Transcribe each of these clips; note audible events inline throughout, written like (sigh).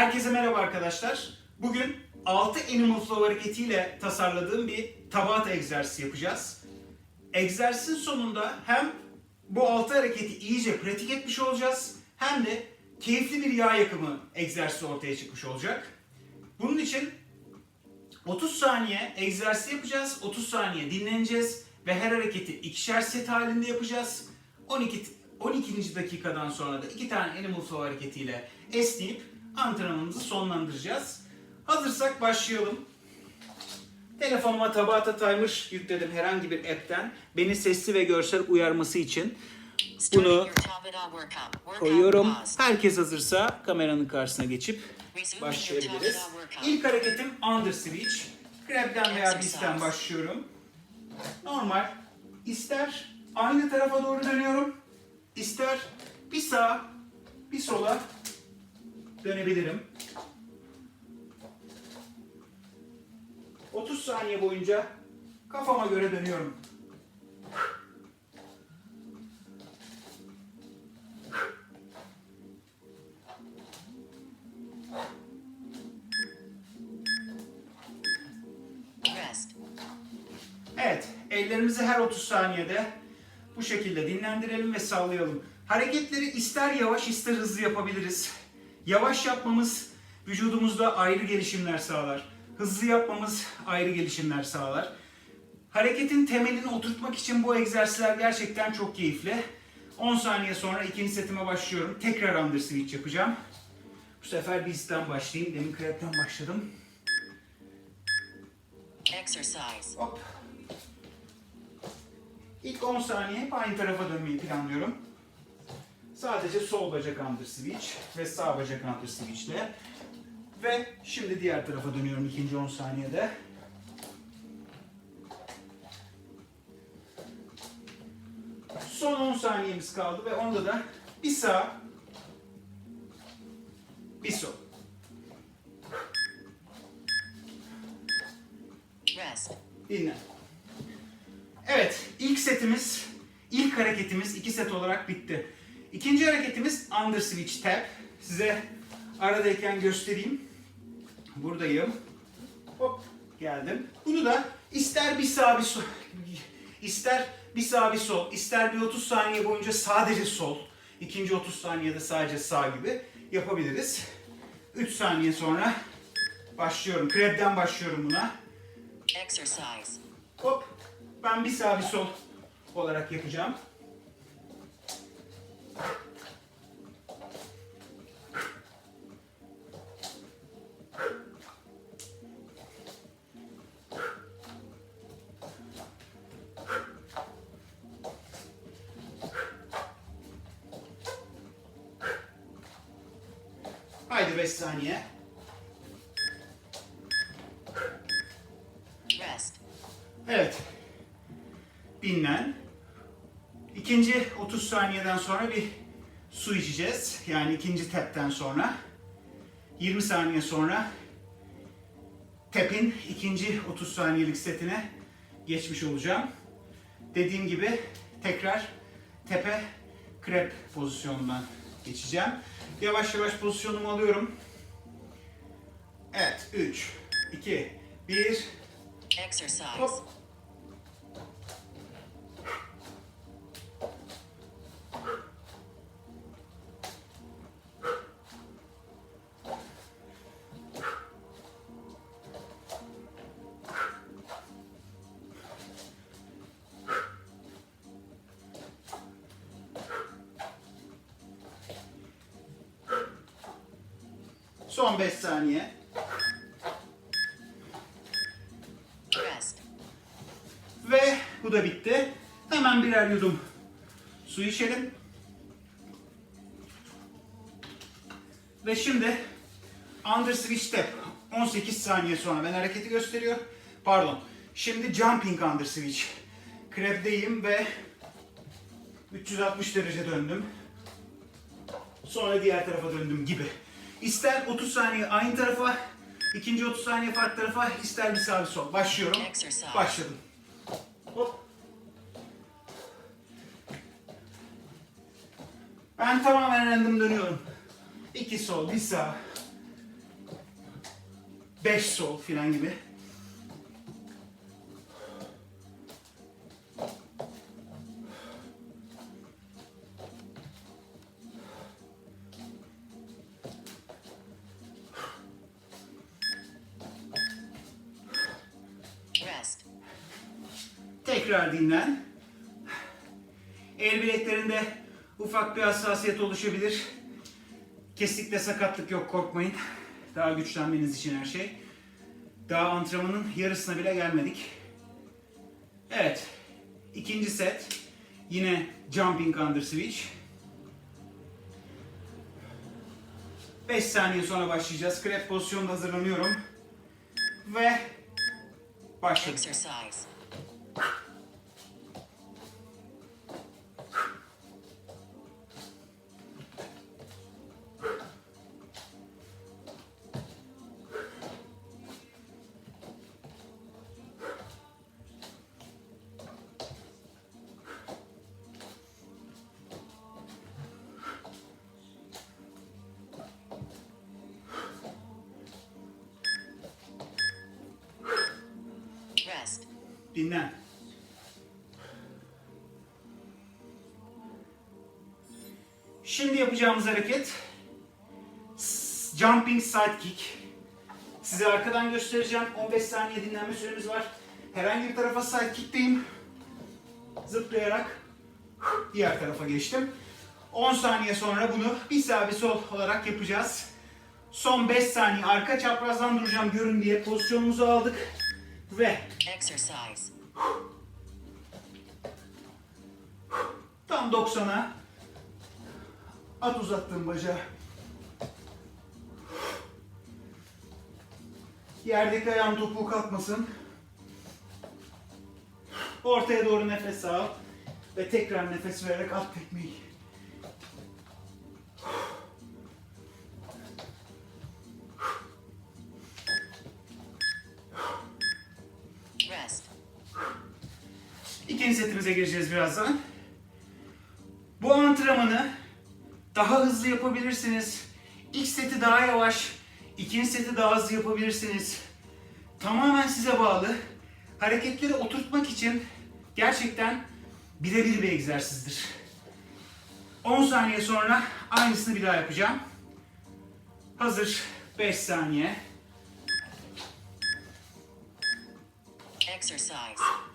Herkese merhaba arkadaşlar. Bugün 6 animal flow hareketiyle tasarladığım bir tabata egzersizi yapacağız. Egzersizin sonunda hem bu 6 hareketi iyice pratik etmiş olacağız hem de keyifli bir yağ yakımı egzersizi ortaya çıkmış olacak. Bunun için 30 saniye egzersiz yapacağız, 30 saniye dinleneceğiz ve her hareketi ikişer set halinde yapacağız. 12 12. dakikadan sonra da iki tane animal flow hareketiyle esneyip antrenmanımızı sonlandıracağız. Hazırsak başlayalım. Telefonuma Tabata Timer yükledim herhangi bir app'ten. Beni sesli ve görsel uyarması için bunu koyuyorum. Herkes hazırsa kameranın karşısına geçip başlayabiliriz. İlk hareketim under switch. Grab'den veya bizden başlıyorum. Normal. İster aynı tarafa doğru dönüyorum. ister bir sağa bir sola dönebilirim. 30 saniye boyunca kafama göre dönüyorum. Evet, ellerimizi her 30 saniyede bu şekilde dinlendirelim ve sallayalım. Hareketleri ister yavaş ister hızlı yapabiliriz. Yavaş yapmamız vücudumuzda ayrı gelişimler sağlar. Hızlı yapmamız ayrı gelişimler sağlar. Hareketin temelini oturtmak için bu egzersizler gerçekten çok keyifli. 10 saniye sonra ikinci setime başlıyorum. Tekrar under switch yapacağım. Bu sefer bizden başlayayım. Demin krepten başladım. Exercise. Hop. İlk 10 saniye hep aynı tarafa dönmeyi planlıyorum. Sadece sol bacak under switch ve sağ bacak under switch ile. Ve şimdi diğer tarafa dönüyorum ikinci 10 saniyede. Son 10 saniyemiz kaldı ve onda da bir sağ, bir sol. Dinle. Evet, ilk setimiz, ilk hareketimiz iki set olarak bitti. İkinci hareketimiz under switch tap. Size aradayken göstereyim. Buradayım. Hop, geldim. Bunu da ister bir sağ bir sol, (laughs) ister bir sağ bir sol, ister bir 30 saniye boyunca sadece sol, ikinci 30 saniyede sadece sağ gibi yapabiliriz. 3 saniye sonra başlıyorum. Krebden başlıyorum buna. Exercise. Hop. Ben bir sağ bir sol olarak yapacağım. Haydi 5 saniye. Rest. Evet. Dinlen. İkinci 30 saniyeden sonra bir su içeceğiz. Yani ikinci tapten sonra. 20 saniye sonra tap'in ikinci 30 saniyelik setine geçmiş olacağım. Dediğim gibi tekrar tepe krep pozisyonundan geçeceğim. Yavaş yavaş pozisyonumu alıyorum. Evet. 3, 2, 1, Exercise. Hop. Son 5 saniye. Rest. Ve bu da bitti. Hemen birer yudum su içelim. Ve şimdi under switch step 18 saniye sonra ben hareketi gösteriyor. Pardon. Şimdi jumping under switch. Crab'deyim ve 360 derece döndüm. Sonra diğer tarafa döndüm gibi. İster 30 saniye aynı tarafa, ikinci 30 saniye farklı tarafa, ister bir sağ bir sol. Başlıyorum. Başladım. Hop. Ben tamamen random dönüyorum. İki sol, bir sağ. 5 sol filan gibi. Tekrar dinlen. El bileklerinde ufak bir hassasiyet oluşabilir. Kesinlikle sakatlık yok korkmayın. Daha güçlenmeniz için her şey. Daha antrenmanın yarısına bile gelmedik. Evet. ikinci set. Yine jumping under switch. 5 saniye sonra başlayacağız. Krep pozisyonda hazırlanıyorum. Ve başladık. Exercise. Rest. Dinlen. Şimdi yapacağımız hareket jumping side kick. Size arkadan göstereceğim. 15 saniye dinlenme süremiz var. Herhangi bir tarafa side kick'teyim. Zıplayarak diğer tarafa geçtim. 10 saniye sonra bunu bir sağ bir sol olarak yapacağız. Son 5 saniye arka çaprazdan duracağım görün diye pozisyonumuzu aldık. Ve Exercise. Tam 90'a at uzattığım bacağı. Yerdeki ayağım topuğu kalkmasın. Ortaya doğru nefes al. Ve tekrar nefes vererek at tekmeyi. Birazdan. Bu antrenmanı daha hızlı yapabilirsiniz. İlk seti daha yavaş, ikinci seti daha hızlı yapabilirsiniz. Tamamen size bağlı. Hareketleri oturtmak için gerçekten birebir bir egzersizdir. 10 saniye sonra aynısını bir daha yapacağım. Hazır 5 saniye. Exercise.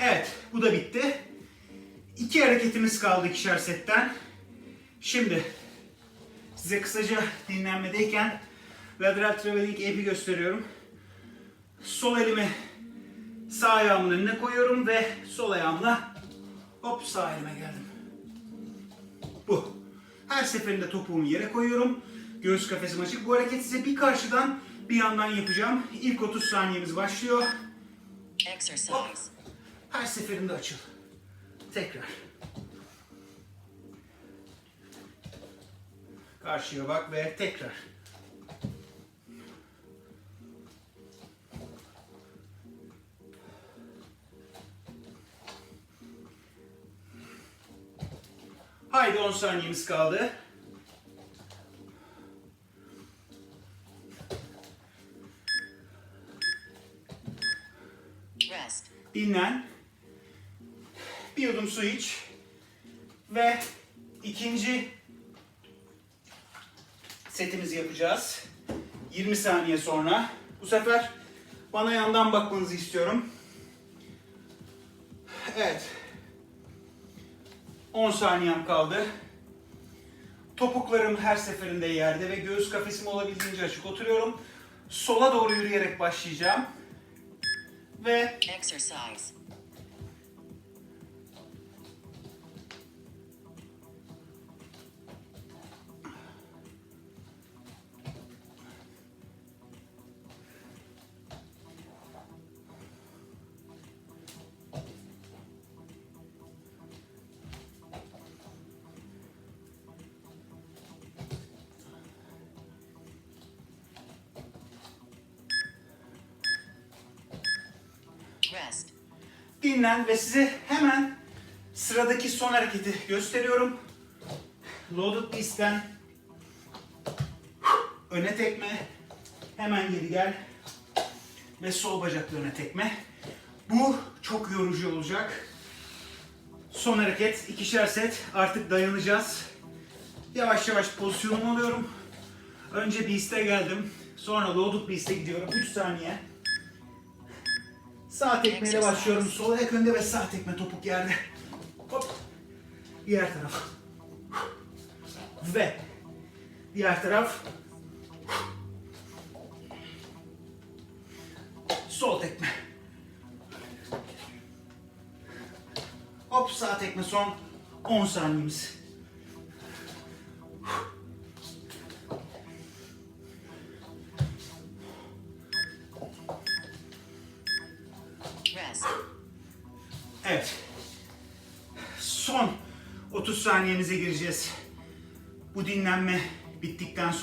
Evet, bu da bitti. İki hareketimiz kaldı ikişer setten. Şimdi size kısaca dinlenmedeyken lateral traveling app'i gösteriyorum. Sol elimi sağ ayağımın önüne koyuyorum ve sol ayağımla hop sağ elime geldim. Bu. Her seferinde topuğumu yere koyuyorum. Göğüs kafesim açık. Bu hareketi size bir karşıdan bir yandan yapacağım. İlk 30 saniyemiz başlıyor. Exercise. Her seferinde açıl. Tekrar. Karşıya bak ve tekrar. Haydi 10 saniyemiz kaldı. Rest. Dinlen. Bir yudum su iç. Ve ikinci setimizi yapacağız. 20 saniye sonra. Bu sefer bana yandan bakmanızı istiyorum. Evet. 10 saniyem kaldı. Topuklarım her seferinde yerde ve göğüs kafesim olabildiğince açık oturuyorum. Sola doğru yürüyerek başlayacağım. Ve Exercise. Dinlen ve size hemen sıradaki son hareketi gösteriyorum. Loaded Beast'ten öne tekme, hemen geri gel ve sol bacakla öne tekme. Bu çok yorucu olacak. Son hareket, ikişer set. Artık dayanacağız. Yavaş yavaş pozisyonumu alıyorum. Önce Beast'e geldim. Sonra Loaded Beast'e gidiyorum. 3 saniye. Sağ tekmeyle başlıyorum. Sol ayak önde ve sağ tekme topuk yerde. Hop. Diğer taraf. Ve diğer taraf. Sol tekme. Hop sağ tekme son 10 saniyemiz.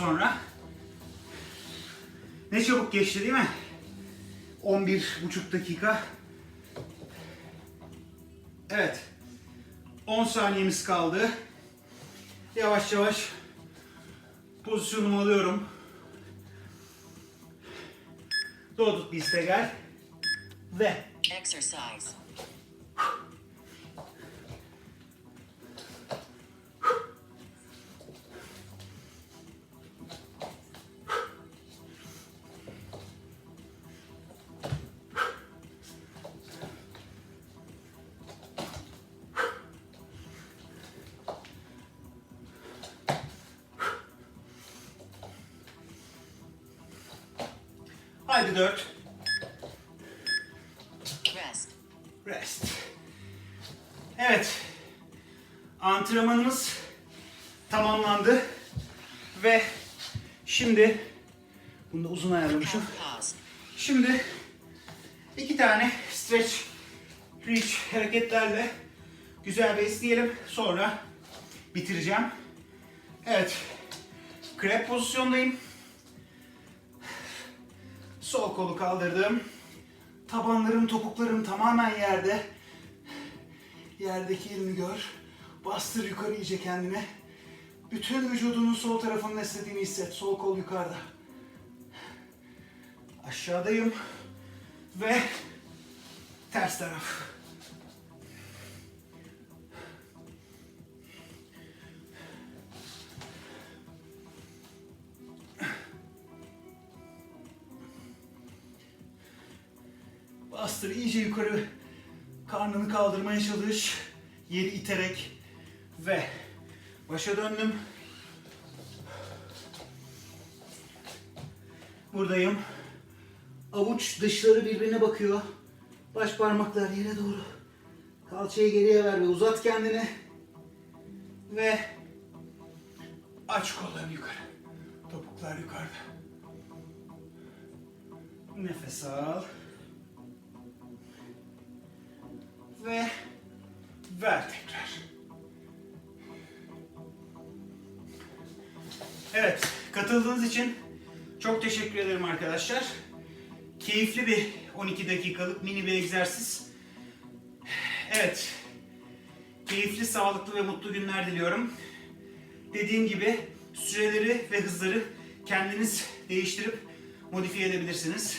Sonra. Ne çabuk geçti değil mi? 11,5 dakika. Evet. 10 saniyemiz kaldı. Yavaş yavaş pozisyonumu alıyorum. Doğduk bizde gel. Ve Exercise. Haydi 4. Rest. Rest. Evet. Antrenmanımız tamamlandı. Ve şimdi bunu da uzun ayarlamışım. Şimdi iki tane stretch reach hareketlerle güzel bir esneyelim. Sonra bitireceğim. Evet. Crab pozisyondayım. Sol kolu kaldırdım. Tabanlarım, topuklarım tamamen yerde. Yerdeki elini gör. Bastır yukarı iyice kendine. Bütün vücudunun sol tarafının esnediğini hisset. Sol kol yukarıda. Aşağıdayım. Ve ters taraf. Yukarı. Karnını kaldırmaya çalış. Yeri iterek ve başa döndüm. Buradayım. Avuç dışları birbirine bakıyor. Baş parmaklar yere doğru. Kalçayı geriye ver ve uzat kendini. Ve aç kollarını yukarı. Topuklar yukarıda. Nefes al. Ve ver tekrar. Evet, katıldığınız için çok teşekkür ederim arkadaşlar. Keyifli bir 12 dakikalık mini bir egzersiz. Evet, keyifli, sağlıklı ve mutlu günler diliyorum. Dediğim gibi süreleri ve hızları kendiniz değiştirip modifiye edebilirsiniz.